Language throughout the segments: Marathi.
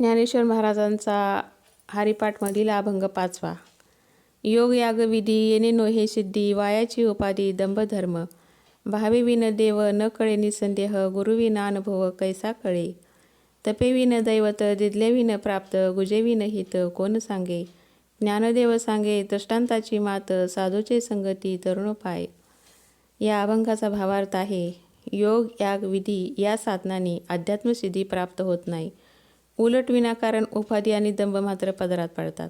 ज्ञानेश्वर महाराजांचा हरिपाठमधील अभंग पाचवा. योग याग विधी येणे नोहे सिद्धी वायाची उपाधी दंभधर्म. भावे विन देव न कळे निसंदेह गुरुविना अनुभव कैसा कळे. तपे विन दैवत दिदले प्राप्त गुजेविन हित कोण सांगे. ज्ञानदेव सांगे दृष्टांताची मात साधूचे संगती तरुणोपाय या अभंगाचा भावार्थ आहे योग याग विधी या साधनांनी अध्यात्मसिद्धी प्राप्त होत नाही. उलट विनाकारण उपाधी आणि दंभ मात्र पदरात पडतात.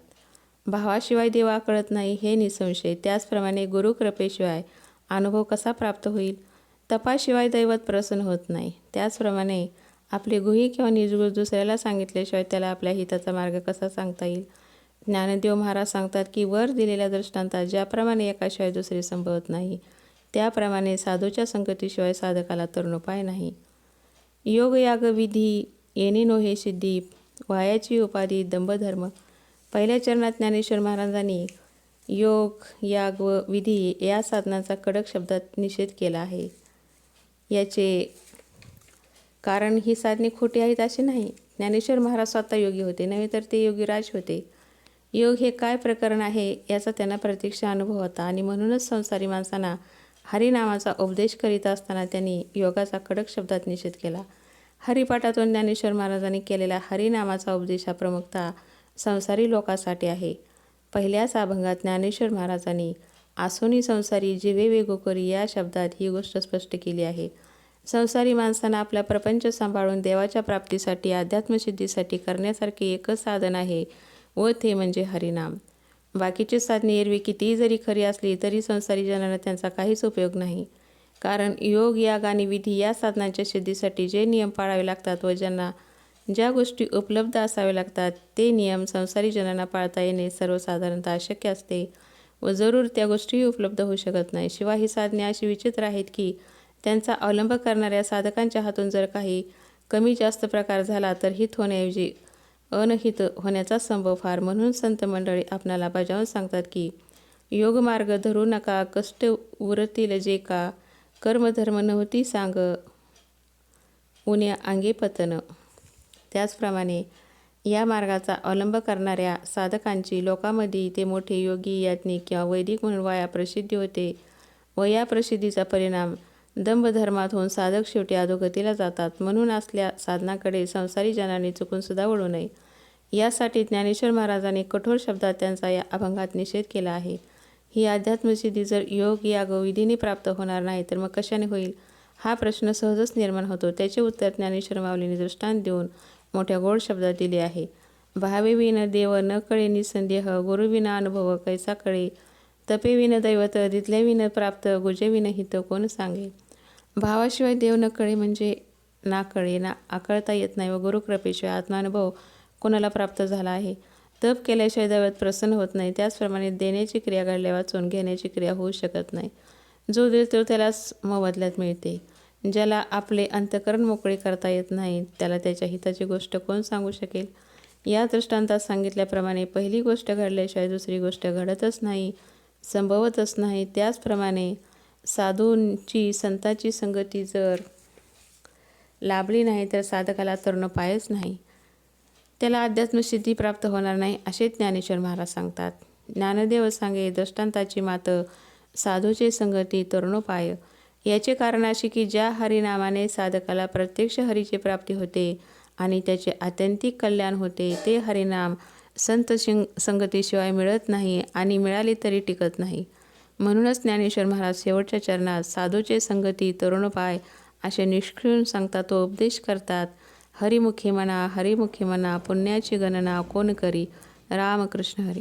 भावाशिवाय देवा कळत नाही हे निसंशय. त्याचप्रमाणे गुरुकृपेशिवाय अनुभव कसा प्राप्त होईल? तपाशिवाय दैवत प्रसन्न होत नाही. त्याचप्रमाणे आपले गुही किंवा निजगुळ दुसऱ्याला सांगितल्याशिवाय त्याला आपल्या हिताचा मार्ग कसा सांगता येईल? ज्ञानदेव महाराज सांगतात की वर दिलेल्या दृष्टांतात ज्याप्रमाणे एकाशिवाय दुसरे संभवत नाही त्याप्रमाणे साधूच्या संगतीशिवाय साधकाला तरुण उपाय नाही. योग याग विधी येणे नोहे सिद्धी वायाची उपाधी दंभधर्म. पहिल्या चरणात ज्ञानेश्वर महाराजांनी योग याग व विधी या साधनांचा कडक शब्दात निषेध केला आहे. याचे कारण ही साधने खोटी आहेत असे नाही. ज्ञानेश्वर महाराज स्वतः योगी होते नव्हे तर ते योगीराज होते. योग हे काय प्रकरण आहे याचा त्यांना प्रत्यक्ष अनुभव होता आणि म्हणूनच संसारी माणसांना हरिनामाचा उपदेश करीत असताना त्यांनी योगाचा कडक शब्दात निषेध केला. हरिपाठातून ज्ञानेश्वर महाराजांनी केलेला हरिनामाचा उपदेश हा प्रमुखता संसारी लोकांसाठी आहे. पहिल्याच अभंगात ज्ञानेश्वर महाराजांनी आसोनी संसारी जिवे वेगो करी या शब्दात ही गोष्ट स्पष्ट केली आहे. संसारी माणसांना आपला प्रपंच सांभाळून देवाच्या प्राप्तीसाठी अध्यात्मसिद्धीसाठी करण्यासारखे एकच साधन आहे व ते म्हणजे हरिनाम. बाकीची साधने एरवी कितीही जरी खरी असली तरी संसारी जनांना त्यांचा काहीच उपयोग नाही. कारण योग याग आणि विधी या साधनांच्या सिद्धीसाठी जे नियम पाळावे लागतात व ज्यांना ज्या गोष्टी उपलब्ध असाव्या लागतात ते नियम संसारी जनांना पाळता येणे सर्वसाधारणतः अशक्य असते व जरूर त्या गोष्टीही उपलब्ध होऊ शकत नाही. शिवाय ही साधने अशी विचित्र आहेत की त्यांचा अवलंब करणाऱ्या साधकांच्या हातून जर काही कमी जास्त प्रकार झाला तर हित होण्याऐवजी अनहित होण्याचा संभव फार. म्हणून संत मंडळी आपणाला बजावून सांगतात की योगमार्ग धरू नका कष्ट उरतील जे का कर्मधर्म नव्हती सांग. उन्या अंगी पतन. त्याचप्रमाणे या मार्गाचा अवलंब करणाऱ्या साधकांची लोकांमध्ये ते मोठे योगी याज्ञिक किंवा वैदिक म्हणून वाया प्रसिद्धी होते. व या प्रसिद्धीचा परिणाम दंभधर्मात होऊन साधक शेवटी अधोगतीला जातात. म्हणून असल्या साधनाकडे संसारी जनांनी चुकूनसुद्धा वळू नये. यासाठी ज्ञानेश्वर महाराजांनी कठोर शब्दात त्यांचा या अभंगात निषेध केला आहे. ही अध्यात्मसिद्धी जर योग या विधीने प्राप्त होणार नाही तर मग कशाने होईल? हा प्रश्न सहजच निर्माण होतो. त्याचे उत्तर ज्ञानेश्वर माऊलीने दृष्टांत देऊन मोठ्या गोड शब्दात दिले आहे. भावे विन देव न कळे निसंदेह गुरुविना अनुभव कैसा कळे? तपे विन दैवत दितले विन प्राप्त गुजेविन हित कोण सांगे? भावाशिवाय देव न कळे म्हणजे ना कळे ना आकळता येत नाही व गुरुकृपेशिवाय आत्मानुभव कोणाला प्राप्त झाला आहे? तप केल्याशिवाय दैवत प्रसन्न होत नाही. त्याचप्रमाणे देण्याची क्रिया घडल्या वाचून घेण्याची क्रिया होऊ शकत नाही. जो देतो त्यालाच मोबदल्यात मिळते. ज्याला आपले अंतकरण मोकळे करता येत नाही त्याला त्याच्या हिताची गोष्ट कोण सांगू शकेल? या दृष्टांतात सांगितल्याप्रमाणे पहिली गोष्ट घडल्याशिवाय दुसरी गोष्ट घडतच नाही संभवतच नाही. त्याचप्रमाणे साधूंची संताची संगती जर लाभली नाही तर साधकाला तरुण पायच नाही. त्याला अध्यात्मसिद्धी प्राप्त होणार नाही असे ज्ञानेश्वर महाराज सांगतात. ज्ञानदेव सांगे दृष्टांताची मात साधूचे संगती तरुणोपाय. याचे कारण असे की ज्या हरिनामाने साधकाला प्रत्यक्ष हरीची प्राप्ती होते आणि त्याचे आत्यंतिक कल्याण होते ते हरिनाम संत शिंग संगतीशिवाय मिळत नाही आणि मिळाले तरी टिकत नाही. म्हणूनच ज्ञानेश्वर महाराज शेवटच्या चरणात साधूचे संगती तरुणोपाय असे निष्ठून सांगतात तो उपदेश करतात. हरिमुखी म्हणा हरिमुखी म्हणा पुण्याची गणना कोण करी? रामकृष्ण हरी।